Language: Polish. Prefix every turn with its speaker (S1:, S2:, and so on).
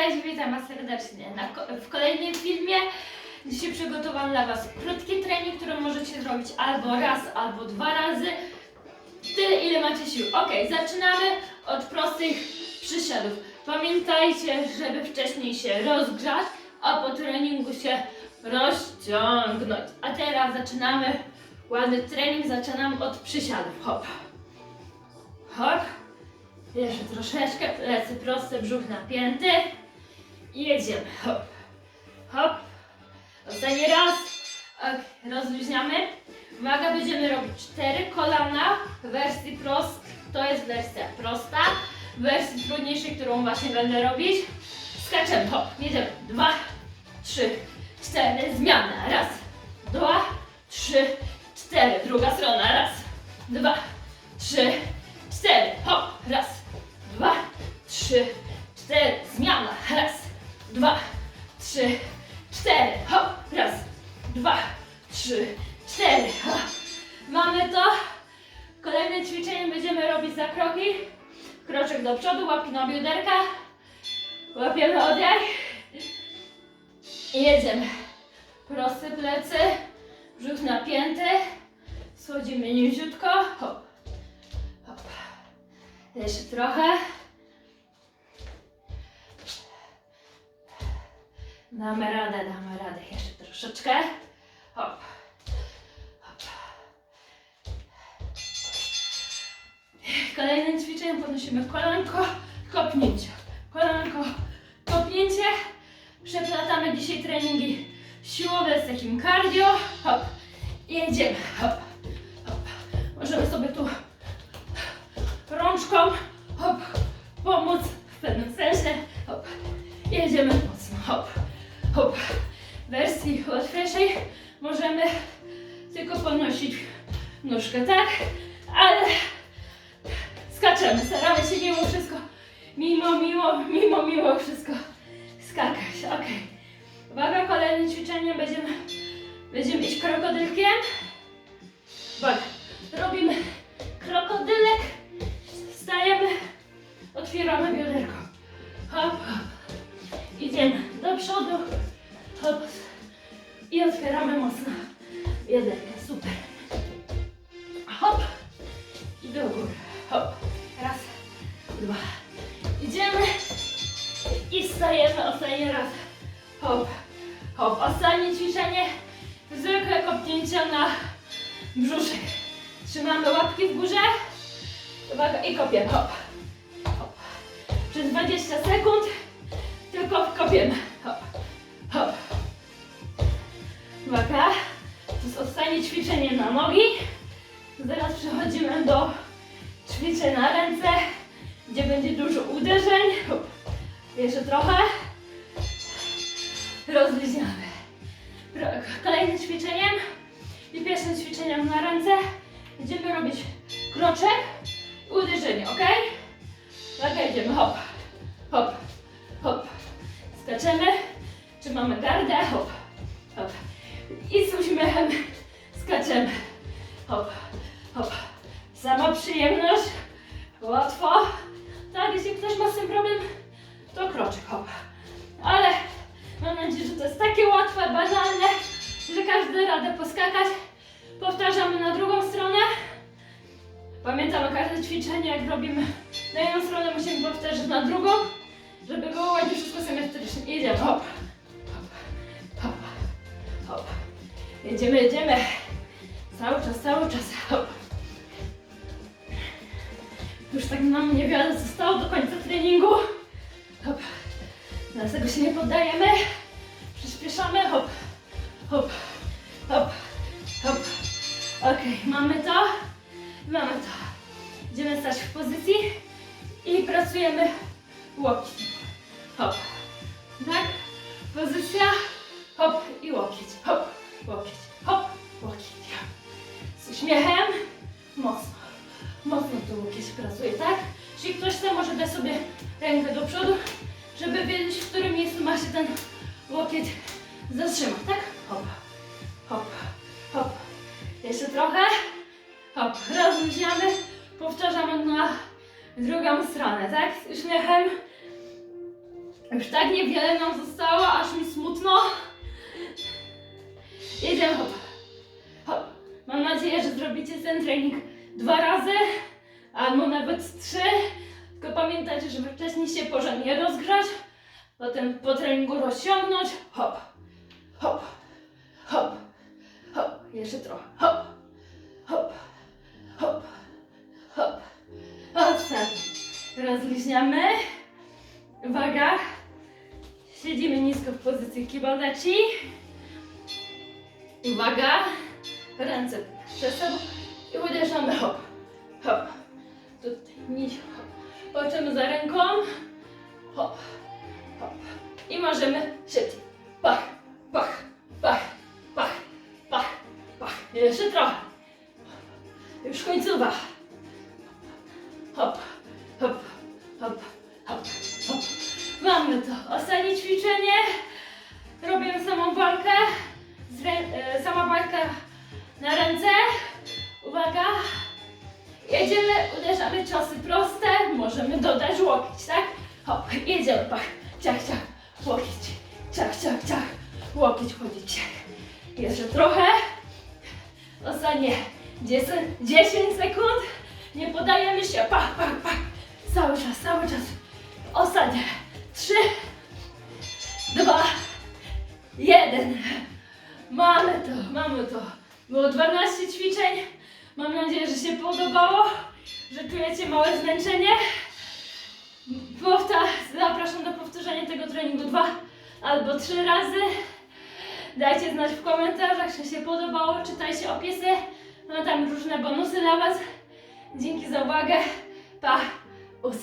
S1: Cześć, witam Was serdecznie w kolejnym filmie. Dzisiaj przygotowałam dla Was krótki trening, który możecie zrobić albo raz, albo dwa razy. Tyle, ile macie sił. Ok, zaczynamy od prostych przysiadów. Pamiętajcie, żeby wcześniej się rozgrzać, a po treningu się rozciągnąć. A teraz zaczynamy ładny trening. Zaczynam od przysiadów. Hop. Hop. Jeszcze troszeczkę, plecy proste, brzuch napięty. I jedziemy. Hop, hop. Ostatni raz. Ok, rozluźniamy. Uwaga, będziemy robić cztery kolana w wersji prost. To jest wersja prosta. W wersji trudniejszej, którą właśnie będę robić. Skaczemy. Hop, jedziemy. Dwa, trzy, cztery. Zmiana. Raz, dwa, trzy, cztery. Druga strona. Raz, dwa, trzy, cztery. Hop, raz, dwa, trzy, cztery. Zmiana. Raz, dwa, trzy, cztery. Hop, raz, dwa, trzy, cztery. Hop. Mamy to. Kolejne ćwiczenie będziemy robić za kroki. Kroczek do przodu, łapki na bioderka. Łapiemy oddech. I jedziemy. Proste plecy, brzuch napięty. Schodzimy niziutko. Hop. Hop. Jeszcze trochę. Damy radę, damy radę. Jeszcze troszeczkę. Hop. Hop. Kolejnym ćwiczeniem podnosimy kolanko, kopnięcie. Kolanko, kopnięcie. Przeplatamy dzisiaj treningi siłowe z takim cardio. Hop. Jedziemy. Hop. Hop. Możemy sobie tu rączką hop, pomóc w pewnym sensie. Hop. Jedziemy mocno. Hop. Hop. Wersji łatwiejszej możemy tylko podnosić nóżkę, tak? Ale skaczemy. Staramy się mimo wszystko, mimo, mimo, mimo, mimo wszystko skakać. Ok. Uwaga, kolejne ćwiczenie będziemy, będziemy iść krokodylkiem. Uwaga. Bioderkę. Super. Hop. I do góry. Hop. Raz, dwa. Idziemy. I stajemy ostatni raz. Hop. Hop. Ostatnie ćwiczenie. Zwykłe kopnięcia na brzuszek. Trzymamy łapki w górze. Uwaga i kopiemy. Hop. Hop. Przez 20 sekund tylko kopiemy. Ćwiczenie na nogi. Zaraz przechodzimy do ćwiczeń na ręce, gdzie będzie dużo uderzeń. Jeszcze trochę. Rozluźniamy. Kolejnym ćwiczeniem i pierwszym ćwiczeniem na ręce będziemy robić kroczek i uderzenie, ok? Uwaga, idziemy, hop, hop, hop. Skaczemy, trzymamy gardę, hop, hop. I z uśmiechem skaczemy, hop, hop. Sama przyjemność, łatwo. Tak, jeśli ktoś ma z tym problem, to kroczek, hop. Ale mam nadzieję, że to jest takie łatwe, banalne, że każdy radę poskakać. Powtarzamy na drugą stronę. Pamiętamy każde ćwiczenie, jak robimy na jedną stronę, musimy powtarzać na drugą, żeby było ładnie wszystko symetrycznie. Jedziemy, hop, hop, hop, hop. Jedziemy, jedziemy. Cały czas, cały czas. Już tak nam niewiele zostało do końca treningu. Hop. Dlatego się nie poddajemy. Przyspieszamy, hop, hop, hop, hop. Okej, mamy to. Mamy to. Idziemy stać w pozycji i pracujemy łokcie. Hop. Tak? Pozycja. Hop i łokieć. Hop, łokieć. Jeśli ktoś chce, może da sobie rękę do przodu, żeby wiedzieć, w którym miejscu ma się ten łokieć zatrzymać, tak? Hop, hop, hop. Jeszcze trochę. Hop, rozluźniamy, powtarzamy na drugą stronę, tak? Z uśmiechem. Już tak niewiele nam zostało, aż mi smutno. Jedziemy, hop. Hop. Mam nadzieję, że zrobicie ten trening dwa razy, albo nawet trzy. Tylko pamiętajcie, żeby wcześniej się porządnie rozgrzać, potem po treningu rozciągnąć. Hop, hop, hop, hop. Jeszcze trochę. Hop, hop, hop, hop. Ostatni. Rozluźniamy. Uwaga. Siedzimy nisko w pozycji kibadaci. Uwaga. Ręce przed sobą i uderzamy. Hop, hop. Tutaj hop. Patrzymy za ręką. Hop, hop. I możemy szybciej. Pach, pach, pach, pach, pach, pach. Jeszcze trochę. Już końcowa. Hop, hop, hop, hop, hop. Mamy to. Ostatnie ćwiczenie. Robimy samą walkę. E, sama walka na ręce. Jedziemy, uderzamy ciosy proste. Możemy dodać łokieć, tak? Hop, jedziemy, pach. Ciach, ciach, łokieć. Ciach, ciach, ciach. Łokieć wchodzi, ciach. Jeszcze trochę. Ostatnie 10, 10 sekund. Nie podajemy się. Pach, pach, pach. Cały czas, cały czas. Ostatnie. 3, 2, 1. Mamy to, mamy to. Było 12 ćwiczeń. Mam nadzieję, że się podobało, że czujecie małe zmęczenie. Powta zapraszam do powtórzenia tego treningu dwa albo trzy razy. Dajcie znać w komentarzach, czy się podobało. Czytajcie opisy. Mam tam różne bonusy dla Was. Dzięki za uwagę. Pa. Us.